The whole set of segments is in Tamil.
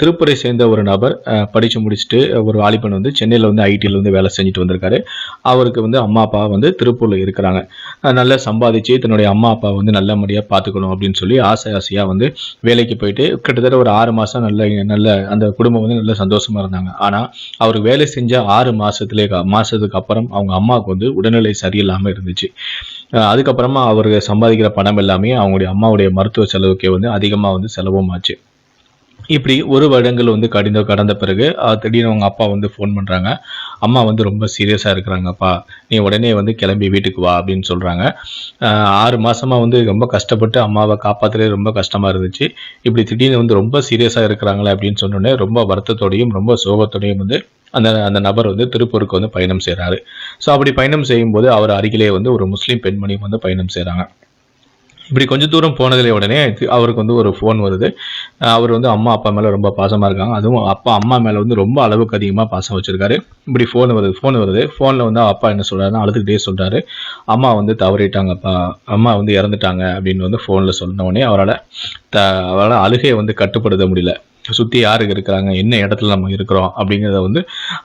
திருப்பூரை சேர்ந்த ஒரு நபர் படித்து முடிச்சுட்டு ஒரு வாலிபன் வந்து சென்னையில் வந்து ஐடியில் வந்து வேலை செஞ்சுட்டு வந்திருக்காரு. அவருக்கு வந்து அம்மா அப்பா வந்து திருப்பூரில் இருக்கிறாங்க. நல்லா சம்பாதிச்சு தன்னுடைய அம்மா அப்பா வந்து நல்ல முறையாக பார்த்துக்கணும் அப்படின்னு சொல்லி ஆசை ஆசையாக வந்து வேலைக்கு போயிட்டு கிட்டத்தட்ட ஒரு ஆறு மாதம் நல்ல நல்ல அந்த குடும்பம் வந்து நல்ல சந்தோஷமாக இருந்தாங்க. ஆனால் அவர் வேலை செஞ்ச ஆறு மாதத்துலே மாதத்துக்கு அப்புறம் அவங்க அம்மாவுக்கு வந்து உடல்நிலை சரியில்லாமல் இருந்துச்சு. அதுக்கப்புறமா அவர் சம்பாதிக்கிற பணம் எல்லாமே அவங்களுடைய அம்மாவுடைய மருத்துவ செலவுக்கே வந்து அதிகமாக வந்து செலவும் ஆச்சு. இப்படி ஒரு வருடங்கள் வந்து கடிந்த கடந்த பிறகு திடீர்னு அவங்க அப்பா வந்து ஃபோன் பண்ணுறாங்க அம்மா வந்து ரொம்ப சீரியஸாக இருக்கிறாங்கப்பா. நீ உடனே வந்து கிளம்பி வீட்டுக்கு வா அப்படின்னு சொல்கிறாங்க ஆறு மாதமாக வந்து ரொம்ப கஷ்டப்பட்டு அம்மாவை காப்பாற்றுறது ரொம்ப கஷ்டமாக இருந்துச்சு. இப்படி திடீர்னு வந்து ரொம்ப சீரியஸாக இருக்கிறாங்களே அப்படின்னு சொன்னோடனே ரொம்ப வருத்தத்தோடையும் ரொம்ப சோகத்தோடையும் வந்து அந்த அந்த நபர் வந்து திருப்பூருக்கு வந்து பயணம் செய்கிறாரு ஸோ அப்படி பயணம் செய்யும்போது அவர் அருகிலே வந்து ஒரு முஸ்லீம் பெண்மணி வந்து பயணம் செய்கிறாங்க இப்படி கொஞ்சம் தூரம் போனதிலே உடனே அவருக்கு வந்து ஒரு ஃபோன் வருது. அவர் வந்து அம்மா அப்பா மேலே ரொம்ப பாசமாக இருக்காங்க. அதுவும் அப்பா அம்மா மேலே வந்து ரொம்ப அளவுக்கு அதிகமாக பாசம் வச்சுருக்காரு. இப்படி ஃபோன் வருது ஃபோன் வருது. ஃபோனில் வந்து அப்பா என்ன சொல்கிறாருன்னா அழுதுகிட்டே சொல்கிறாரு அம்மா வந்து தவறிட்டாங்கப்பா. அம்மா வந்து இறந்துட்டாங்க அப்படின்னு வந்து ஃபோனில் சொன்ன உடனே அவரால் த அவரால் அழுகையை வந்து கட்டுப்படுத்த முடியல. சுற்றி யாருக்கு இருக்கிறாங்க? என்ன இடத்துல நம்ம இருக்கிறோம்? அப்படிங்கிறத வந்து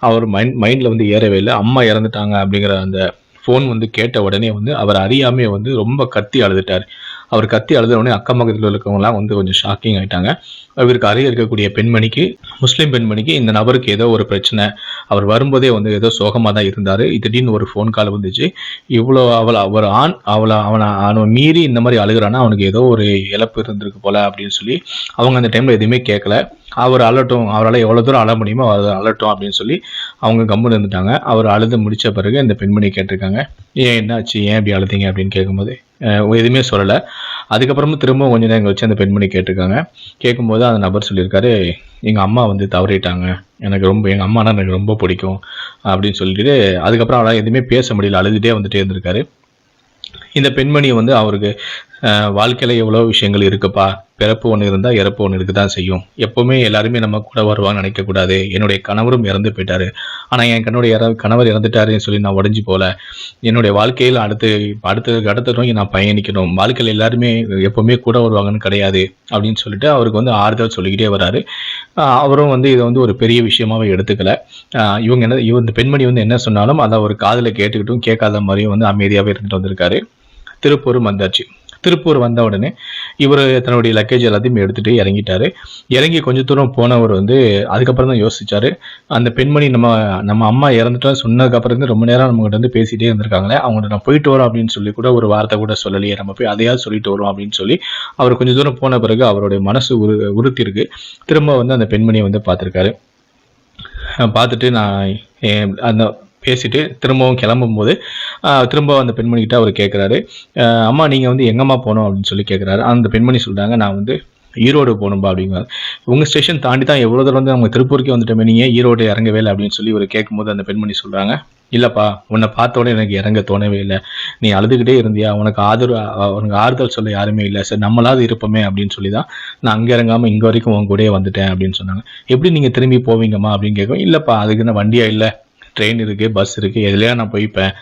அவர் மைண்ட் மைண்டில் வந்து ஏறவே இல்லை. அம்மா இறந்துட்டாங்க அப்படிங்கிற அந்த ஃபோன் வந்து கேட்ட உடனே வந்து அவர் அறியாமையே வந்து ரொம்ப கத்தி அழுதுட்டார். அவர் கத்தி அழுதவுடனே அக்கம் பக்கத்தில் இருக்கவங்களாம் வந்து கொஞ்சம் ஷாக்கிங் ஆயிட்டாங்க. இவருக்கு அருகே இருக்கக்கூடிய பெண்மணிக்கு முஸ்லீம் பெண்மணிக்கு இந்த நபருக்கு ஏதோ ஒரு பிரச்சனை. அவர் வரும்போதே வந்து ஏதோ சோகமாக தான் இருந்தார். திடீர்னு ஒரு ஃபோன் கால் வந்துச்சு. இவ்வளோ அவளை அவர் ஆண் அவளை அவனை அவனை மீறி இந்த மாதிரி அழுகுறான்னா அவனுக்கு ஏதோ ஒரு இழப்பு இருந்திருக்கு போல அப்படின்னு சொல்லி அவங்க அந்த டைமில் எதுவுமே கேட்கல அவர் அழட்டும் அவரால் எவ்வளோ தூரம் அழ முடியுமோ அவர் அழட்டும் அப்படின்னு சொல்லி அவங்க கம்முன்னு இருந்துட்டாங்க. அவர் அழுது முடித்த பிறகு இந்த பெண்மணி கேட்டிருக்காங்க ஏன் என்னாச்சு? ஏன் இப்படி அழுதீங்க? அப்படின்னு கேட்கும்போது எதுவுமே சொல்லலை. அதுக்கப்புறமா திரும்ப கொஞ்ச நேரம் கழிச்சு அந்த பெண்மணி கேட்டிருக்காங்க. கேட்கும்போது அந்த நபர் சொல்லியிருக்காரு எங்கள் அம்மா வந்து தவறிட்டாங்க. எனக்கு ரொம்ப எங்கள் அம்மானா எனக்கு ரொம்ப பிடிக்கும். அப்படின்னு சொல்லிட்டு அதுக்கப்புறம் அவரால் எதுவுமே பேச முடியல அழுதுகிட்டே வந்துட்டே இருந்திருக்காரு. இந்த பெண்மணி வந்து அவருக்கு வாழ்க்கையில் எவ்வளோ விஷயங்கள் இருக்குப்பா? பிறப்பு ஒன்று இருந்தால் இறப்பு ஒன்று இருக்க தான் செய்யும். எப்போவுமே எல்லாருமே நம்ம கூட வருவாங்கன்னு நினைக்கக்கூடாது. என்னுடைய கணவரும் இறந்து போயிட்டார். ஆனால் என் கண்ணுடைய இற கணவர் இறந்துட்டாருன்னு சொல்லி நான் உடஞ்சி போல. என்னுடைய வாழ்க்கையில் அடுத்து அடுத்த அடுத்த நான் பயணிக்கணும். வாழ்க்கையில் எல்லாருமே எப்போவுமே கூட வருவாங்கன்னு கிடையாது அப்படின்னு சொல்லிட்டு அவருக்கு வந்து ஆறுதல் சொல்லிக்கிட்டே வராரு. அவரும் வந்து இதை வந்து ஒரு பெரிய விஷயமாவே எடுத்துக்கல. இவங்க என்ன இவங்க இந்த பெண்மணி வந்து என்ன சொன்னாலும் அதை ஒரு காதில் கேட்டுக்கிட்டும் கேட்காத மாதிரியும் வந்து அமைதியாகவே இருந்துட்டு வந்திருக்காரு. திருப்பூர் வந்தாச்சு. திருப்பூர் வந்த உடனே இவர் தன்னுடைய லக்கேஜ் எல்லாத்தையும் எடுத்துகிட்டு இறங்கிட்டாரு. இறங்கி கொஞ்ச தூரம் போனவர் வந்து அதுக்கப்புறம் தான் யோசிச்சாரு. அந்த பெண்மணி நம்ம நம்ம அம்மா இறந்துட்டோம் சொன்னதுக்கப்புறம் இருந்து ரொம்ப நேரம் நம்மகிட்ட வந்து பேசிகிட்டே இருந்திருக்காங்களே அவங்கள்ட்ட நான் போயிட்டு வரோம் அப்படின்னு சொல்லி கூட ஒரு வார்த்தை கூட சொல்லலையே நம்ம போய் அதையாவது சொல்லிட்டு வரோம் அப்படின்னு சொல்லி அவர் கொஞ்சம் தூரம் போன பிறகு அவருடைய மனசு உரு உறுத்திருக்கு. திரும்ப வந்து அந்த பெண்மணியை வந்து பார்த்துருக்காரு. பார்த்துட்டு நான் என் அந்த பேசிட்டு திரும்பவும் கிளம்பும்போது திரும்ப அந்த பெண்மணிக்கிட்ட அவர் கேட்குறாரு அம்மா நீங்கள் வந்து எங்கம்மா போகணும் அப்படின்னு சொல்லி கேட்குறாரு அந்த பெண்மணி சொல்கிறாங்க நான் வந்து ஈரோடு போகணும்பா அப்படிங்கிறாரு. உங்கள் ஸ்டேஷன் தாண்டி தான் எவ்வளோ தூரம் வந்து அவங்க திருப்பூருக்கே வந்துட்டோமே நீங்கள் ஈரோடு இறங்கவே இல்லை அப்படின்னு சொல்லி இவர் கேட்கும்போது அந்த பெண்மணி சொல்கிறாங்க இல்லைப்பா உன்னை பார்த்த எனக்கு இறங்க தோணவே இல்லை. நீ அழுதுகிட்டே இருந்தியா? உனக்கு ஆதரவு உனக்கு ஆறுதல் சொல்ல யாருமே இல்லை. சரி நம்மளாவது இருப்போமே அப்படின்னு சொல்லி தான் நான் அங்கே இறங்காமல் இங்கே வரைக்கும் உன் கூடயே வந்துட்டேன் அப்படின்னு சொன்னாங்க. எப்படி நீங்கள் திரும்பி போவீங்கம்மா? அப்படின்னு கேட்கும் இல்லைப்பா அதுக்கு என்ன வண்டியா இல்லை? ட்ரெயின் இருக்குது பஸ் இருக்குது எதுலையா நான் போய்ப்பேன்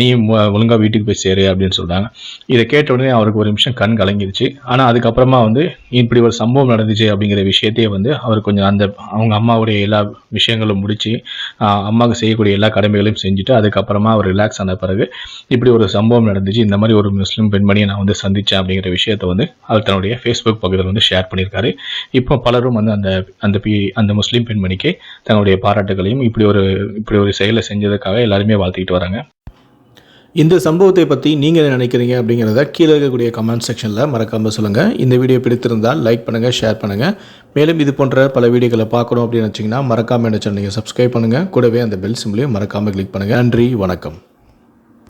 நீ ஒழுங்காக வீட்டுக்கு போய் சேரு அப்படின்னு சொல்கிறாங்க இதை கேட்ட உடனே அவருக்கு ஒரு நிமிஷம் கண் கலங்கிருச்சு. ஆனால் அதுக்கப்புறமா வந்து இப்படி ஒரு சம்பவம் நடந்துச்சு அப்படிங்கிற விஷயத்தையே வந்து அவர் கொஞ்சம் அந்த அவங்க அம்மாவுடைய எல்லா விஷயங்களும் முடித்து அம்மாவுக்கு செய்யக்கூடிய எல்லா கடமைகளையும் செஞ்சுட்டு அதுக்கப்புறமா அவர் ரிலாக்ஸ் ஆன பிறகு இப்படி ஒரு சம்பவம் நடந்துச்சு. இந்த மாதிரி ஒரு முஸ்லீம் பெண்மணியை நான் வந்து சந்தித்தேன் அப்படிங்கிற விஷயத்தை வந்து அவர் தன்னுடைய ஃபேஸ்புக் பக்கத்தில் வந்து ஷேர் பண்ணியிருக்காரு. இப்போ பலரும் வந்து அந்த அந்த பி அந்த முஸ்லீம் பெண்மணிக்கு தன்னுடைய பாராட்டுகளையும் இப்படி ஒரு இப்படி ஒரு செயலை செஞ்சதுக்காக எல்லாருமே வாழ்த்திக்கிட்டு வராங்க. இந்த சம்பவத்தை பற்றி நீங்கள் என்ன நினைக்கிறீங்க அப்படிங்கிறத கீழே இருக்கக்கூடிய கமெண்ட் செக்ஷனில் மறக்காமல் சொல்லுங்கள் இந்த வீடியோ பிடித்திருந்தால் லைக் பண்ணுங்கள் ஷேர் பண்ணுங்கள் மேலும் இது போன்ற பல வீடியோக்களை பார்க்கணும் அப்படின்னு வச்சிங்கன்னா மறக்காமல் என்ன சேனலையும் நீங்கள் சப்ஸ்கிரைப் பண்ணுங்கள் கூடவே அந்த பெல் சிம்லையும் மறக்காமல் கிளிக் பண்ணுங்கள் நன்றி வணக்கம்.